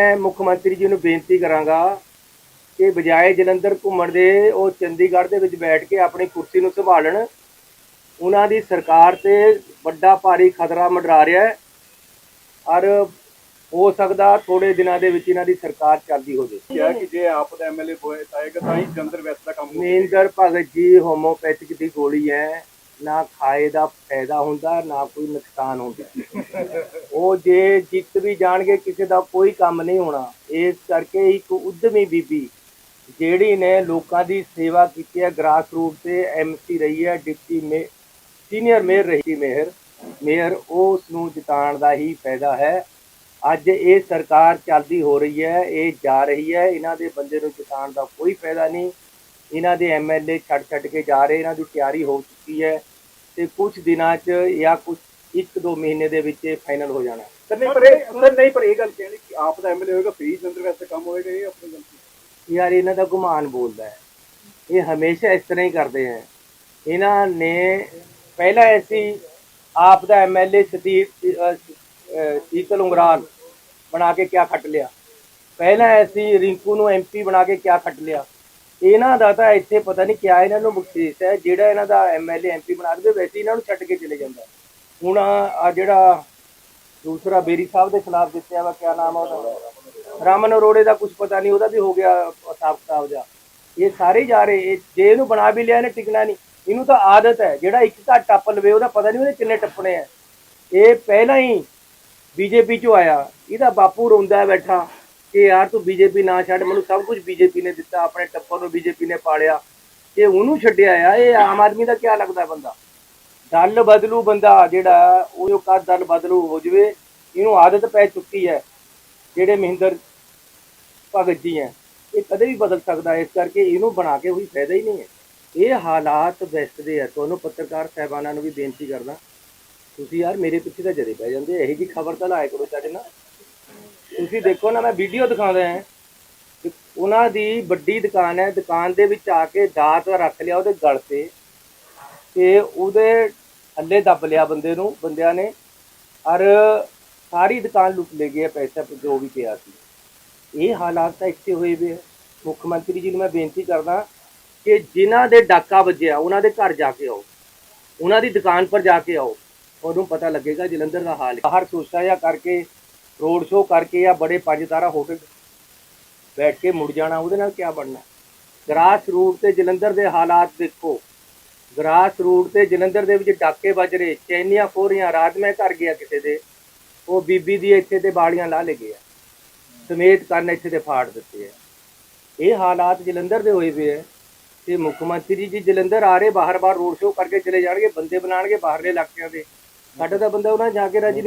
ਮੈਂ ਮੁੱਖ ਮੰਤਰੀ ਜੀ ਨੂੰ ਬੇਨਤੀ ਕਰਾਂਗਾ ਕਿ ਬਜਾਏ ਜਲੰਧਰ ਘੁੰਮਣ ਦੇ ਉਹ ਚੰਡੀਗੜ੍ਹ ਦੇ ਵਿੱਚ ਬੈਠ ਕੇ ਆਪਣੀ ਕੁਰਸੀ ਨੂੰ ਸੰਭਾਲਣ ਉਹਨਾਂ ਦੀ ਸਰਕਾਰ ਤੇ ਵੱਡਾ ਭਾਰੀ ਖਤਰਾ ਮੰਡਰਾ ਰਿਹਾ ਹੈ। ਔਰ ਹੋ ਸਕਦਾ ਥੋੜੇ ਦਿਨਾਂ ਦੇ ਵਿੱਚ ਇਹਨਾਂ ਦੀ ਸਰਕਾਰ ਚੱਲਦੀ ਹੋ ਜਾਵੇ। ਕਿਹਾ ਕਿ ਜੇ ਆਪ ਦਾ ਐਮਐਲਏ ਹੋਏ ਤਾਏਗਾ ਤਾਂ ਹੀ ਜੰਦਰ ਵੈਸ ਦਾ ਕੰਮ ਹੋ ਮਹਿੰਦਰ ਭਗਤ ਜੀ ਹੋਮੋਪੈਥਿਕ ਦੀ ਗੋਲੀ ਹੈ ਨਾ ਖਾਏ ਦਾ ਫਾਇਦਾ ਹੁੰਦਾ, ਨਾ ਕੋਈ ਨੁਕਸਾਨ ਹੁੰਦਾ। ਉਹ ਜੇ ਜਿੱਤ ਵੀ ਜਾਣਗੇ, ਕਿਸੇ ਦਾ ਕੋਈ ਕੰਮ ਨਹੀਂ ਹੋਣਾ। ਇਸ ਕਰਕੇ ਇੱਕ ਉਦਮੀ ਬੀਬੀ ਜਿਹੜੀ ਨੇ ਲੋਕਾਂ ਦੀ ਸੇਵਾ ਕੀਤੀ ਹੈ, ਗ੍ਰਾਸ ਰੂਟ ਤੇ ਐਮਸੀ ਰਹੀ ਹੈ, ਡਿਪਟੀ ਮੇ, ਸੀਨੀਅਰ ਮੇਅਰ ਰਹੀ ਮੇਅਰ। ਮੇਅਰ ਉਸ ਨੂੰ ਜਿਤਾਉਣ ਦਾ ਹੀ ਫਾਇਦਾ ਹੈ। ਅੱਜ ਇਹ ਸਰਕਾਰ ਚੱਲਦੀ ਹੋ ਰਹੀ ਹੈ, ਇਹ ਜਾ ਰਹੀ ਹੈ। ਇਹਨਾਂ ਦੇ ਬੰਦੇ ਨੂੰ ਜਿਤਾਉਣ ਦਾ ਕੋਈ ਫਾਇਦਾ ਨਹੀਂ। ਇਹਨਾਂ ਦੇ ਐਮਐਲਏ ਛੱਡ ਛੱਡ ਕੇ ਜਾ ਰਹੇ, ਇਹਨਾਂ ਦੀ ਤਿਆਰੀ ਹੋ ਚੁੱਕੀ ਹੈ। ਤੇ ਕੁਝ ਦਿਨਾਂ 'ਚ ਜਾਂ ਕੁਝ ਇੱਕ ਦੋ ਮਹੀਨੇ ਦੇ ਵਿੱਚ ਇਹ ਫਾਈਨਲ ਹੋ ਜਾਣਾ। ਸਰ ਨਹੀਂ ਪਰ ਇਹ ਸਰ ਨਹੀਂ ਪਰ ਇਹ ਗੱਲ ਕਹਿਣੀ ਕਿ ਆਪ ਦਾ ਐਮਐਲਏ ਹੋਏਗਾ ਫ੍ਰੀ ਜੰਦਰ ਵੈਸ ਦਾ ਕੰਮ ਹੋਏਗਾ ਇਹ ਆਪਣੀ ਗਲਤੀ ਯਾਰ ਇਹਨਾਂ ਦਾ ਗੁਮਾਨ ਬੋਲਦਾ ਹੈ। ਇਹ ਹਮੇਸ਼ਾ ਇਸ ਤਰ੍ਹਾਂ ਹੀ ਕਰਦੇ ਹੈ। ਇਹਨਾਂ ਨੇ ਪਹਿਲਾਂ ਐਸੀ ਆਪ ਦਾ ਐਮਐਲਏ ਸ਼ੀਤਲ ਉਂਗਰਾਲ ਬਣਾ ਕੇ ਕਿਆ ਖੱਟ ਲਿਆ? ਪਹਿਲਾਂ ਐਸੀ ਰਿੰਕੂ ਨੂੰ ਐਮਪੀ ਬਣਾ ਕੇ ਕਿਆ ਖੱਟ ਲਿਆ? ਇਹਨਾਂ ਦਾ ਤਾਂ ਇੱਥੇ ਪਤਾ ਨਹੀਂ ਕਿਆ ਇਹਨਾਂ ਨੂੰ ਬਖਸ਼ੀਸ਼ ਹੈ, ਜਿਹੜਾ ਇਹਨਾਂ ਦਾ ਐਮਐਲਏ ਐਮਪੀ ਬਣਾ ਕੇ ਵੈਸੇ ਇਹਨਾਂ ਨੂੰ ਛੱਡ ਕੇ ਚਲੇ ਜਾਂਦਾ। ਹੁਣ ਆ ਜਿਹੜਾ ਦੂਸਰਾ ਬੇਰੀ ਸਾਹਿਬ ਦੇ ਖਿਲਾਫ ਜਿੱਤਿਆ ਵਾ, ਕਿਆ ਨਾਮ ਆ ਉਹਦਾ? ਰਾਮਨ ਅਰੋੜੇ ਦਾ ਕੁਝ ਪਤਾ ਨਹੀਂ, ਉਹਦਾ ਵੀ ਹੋ ਗਿਆ ਹਿਸਾਬ ਕਿਤਾਬ ਜਾ। ਇਹ ਸਾਰੇ ਜਾ ਰਹੇ, ਇਹ ਜੇ ਇਹਨੂੰ ਬਣਾ ਵੀ ਲਿਆ, ਇਹਨੇ ਟਿਕਣਾ ਨਹੀਂ। ਇਹਨੂੰ ਤਾਂ ਆਦਤ ਹੈ, ਜਿਹੜਾ ਇੱਕ ਘਰ ਟੱਪ ਲਵੇ, ਉਹਦਾ ਪਤਾ ਨਹੀਂ ਉਹਦੇ ਕਿੰਨੇ ਟੱਪਣੇ ਆ। ਇਹ ਪਹਿਲਾਂ ਹੀ ਬੀਜੇਪੀ ਚੋਂ ਆਇਆ, ਇਹਦਾ ਬਾਪੂ ਰੋਂਦਾ ਬੈਠਾ। ਕਿ ਯਾਰ ਤੂੰ ਬੀਜੇਪੀ ਨਾ ਛੱਡ, ਮੈਨੂੰ ਸਭ ਕੁਝ ਬੀਜੇਪੀ ਨੇ ਦਿੱਤਾ, ਆਪਣੇ ਟੱਪਰ ਨੂੰ ਬੀਜੇਪੀ ਨੇ ਪਾਲਿਆ। ਤੇ ਉਹਨੂੰ ਛੱਡਿਆ ਆ, ਇਹ ਆਮ ਆਦਮੀ ਦਾ ਕੀ ਲੱਗਦਾ ਬੰਦਾ? ਦਲ ਬਦਲੂ ਬੰਦਾ ਜਿਹੜਾ, ਉਹ ਕਾ ਦਲ ਬਦਲੂ ਹੋ ਜਵੇ, ਇਹਨੂੰ ਆਦਤ ਪੈ ਚੁੱਕੀ ਹੈ, ਜਿਹੜੇ ਮਹਿੰਦਰ ਭਗਤ ਜੀ ਹੈ। ਇਹ ਕਦੇ ਵੀ ਬਦਲ ਸਕਦਾ, ਇਸ ਕਰਕੇ ਇਹਨੂੰ ਬਣਾ ਕੇ ਕੋਈ ਫਾਇਦਾ ਹੀ ਨਹੀਂ ਹੈ। ਇਹ ਹਾਲਾਤ ਵੈਸਟ ਦੇ ਆ। ਤੁਹਾਨੂੰ ਪੱਤਰਕਾਰ ਸਹਿਬਾਨਾਂ ਨੂੰ ਵੀ ਬੇਨਤੀ ਕਰਦਾ। ਤੁਸੀਂ ਯਾਰ ਮੇਰੇ ਪਿੱਛੇ ਤਾਂ ਜਦੇ ਪੈ ਜਾਂਦੇ ਇਹੋ ਜੀ ਖਬਰ ਤਾਂ ਲਾਇਆ ਕਰੋ ਸਾਡੇ ਨਾਲ। ਤੁਸੀਂ ਦੇਖੋ ਨਾ, ਮੈਂ ਵੀਡੀਓ ਦਿਖਾਉਂਦਾ ਹਾਂ। ਉਹਨਾਂ ਦੀ ਵੱਡੀ ਦੁਕਾਨ ਹੈ। ਦੁਕਾਨ ਦੇ ਵਿੱਚ ਆ ਕੇ ਦਾਤ ਰੱਖ ਲਿਆ ਉਹਦੇ ਗਲ ਤੇ ਤੇ ਉਹਦੇ ਥੱਲੇ ਦੱਬ ਲਿਆ ਬੰਦੇ ਨੂੰ, ਬੰਦਿਆਂ ਨੇ। ਔਰ ਸਾਰੀ ਦੁਕਾਨ ਲੁੱਟ ਲੈ ਗਏ ਪੈਸਾ, ਜੋ ਵੀ ਪਿਆ ਸੀ। ਇਹ ਹਾਲਾਤ ਤਾਂ ਇੱਥੇ ਹੋਏ ਵੇ ਆ। ਮੁੱਖ ਮੰਤਰੀ ਜੀ ਨੂੰ ਮੈਂ ਬੇਨਤੀ ਕਰਦਾ ਕਿ ਜਿਨ੍ਹਾਂ ਦੇ ਡਾਕਾ ਵੱਜਿਆ, ਉਹਨਾਂ ਦੇ ਘਰ ਜਾ ਕੇ ਆਓ। ਉਹਨਾਂ ਦੀ ਦੁਕਾਨ ਪਰ ਜਾ ਕੇ ਆਓ। ਉਹਨੂੰ ਪਤਾ ਲੱਗੇਗਾ ਜਲੰਧਰ ਦਾ ਹਾਲ। ਬਾਹਰ ਸੋਚਾ ਜਾਂ ਕਰਕੇ ਰੋਡ ਸ਼ੋਅ ਕਰਕੇ ਆ ਬੜੇ ਪੰਜ ਤਾਰਾ ਹੋਟਲ ਬੈਠ ਕੇ ਮੁੜ ਜਾਣਾ, ਉਹਦੇ ਨਾਲ ਕੀ ਬਣਨਾ? ਗਰਾਸ ਰੂਟ ਤੇ ਜਲੰਧਰ ਦੇ ਹਾਲਾਤ ਦੇਖੋ। ਗਰਾਸ ਰੂਟ ਤੇ ਜਲੰਧਰ ਦੇ ਵਿੱਚ ਡਾਕੇ ਵੱਜ ਰਹੇ, ਚੈਨੀਆਂ ਖੋਰੀਆਂ, ਰਾਤ ਮੈਂ ਘਰ ਗਿਆ ਕਿਸੇ ਦੇ, ਉਹ ਬੀਬੀ ਦੀ ਇੱਥੇ ਤੇ ਬਾਲੀਆਂ ਲਾ ਲੈ ਗਿਆ ਸਮੇਤ ਕੰਨ ਇੱਥੇ ਤੇ ਫਾੜ ਦਿੱਤੇ ਆ। ਇਹ ਹਾਲਾਤ ਜਲੰਧਰ ਦੇ ਹੋਏ ਪਏ ਆ। ਤੇ ਮੁੱਖ ਮੰਤਰੀ ਜੀ ਜਲੰਧਰ ਆ ਰਹੇ, ਬਾਹਰ-ਬਾਹਰ ਰੋਡ ਸ਼ੋਅ ਕਰਕੇ ਚਲੇ ਜਾਣਗੇ, ਬੰਦੇ ਬਣਾਣਗੇ ਬਾਹਰਲੇ ਇਲਾਕਿਆਂ ਦੇ। ਸਾਡਾ ਤਾਂ ਬੰਦਾ ਉਹਨਾਂ ਜਾ ਕੇ ਰਾਜੀ